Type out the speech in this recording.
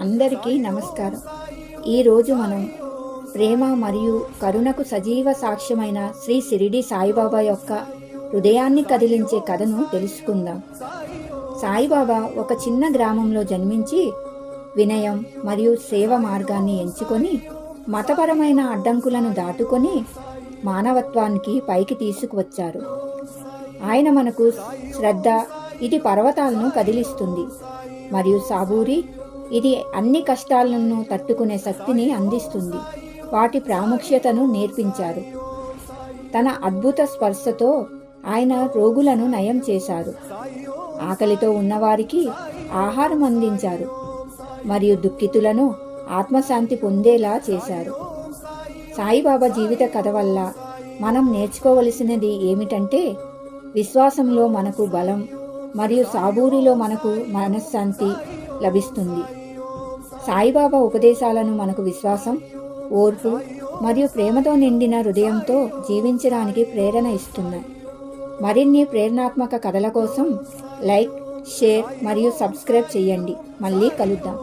అందరికీ నమస్కారం. ఈరోజు మనం ప్రేమ మరియు కరుణకు సజీవ సాక్ష్యమైన శ్రీ సిరిడి సాయిబాబా యొక్క హృదయాన్ని కదిలించే కథను తెలుసుకుందాం. సాయిబాబా ఒక చిన్న గ్రామంలో జన్మించి వినయం మరియు సేవ మార్గాన్ని ఎంచుకొని మతపరమైన అడ్డంకులను దాటుకొని మానవత్వానికి పైకి తీసుకువచ్చారు. ఆయన మనకు శ్రద్ధ ఇది పర్వతాలను కదిలిస్తుంది. మరియు సాబూరి ఇది అన్ని కష్టాలను తట్టుకునే శక్తిని అందిస్తుంది. వాటి ప్రాముఖ్యతను నేర్పించారు. తన అద్భుత స్పర్శతో ఆయన రోగులను నయం చేశారు. ఆకలితో ఉన్నవారికి ఆహారం అందించారు మరియు దుఃఖితులను ఆత్మశాంతి పొందేలా చేశారు. సాయిబాబా జీవిత కథ వల్ల మనం నేర్చుకోవలసినది ఏమిటంటే విశ్వాసంలో మనకు బలం మరియు సాబూరిలో మనకు మనశ్శాంతి లభిస్తుంది. సాయిబాబా ఉపదేశాలను మనకు విశ్వాసం ఓర్పు మరియు ప్రేమతో నిండిన హృదయంతో జీవించడానికి ప్రేరణ ఇస్తున్నాయి మరిన్ని ప్రేరణాత్మక కథల కోసం లైక్ షేర్ మరియు సబ్స్క్రైబ్ చేయండి. మళ్ళీ కలుద్దాం.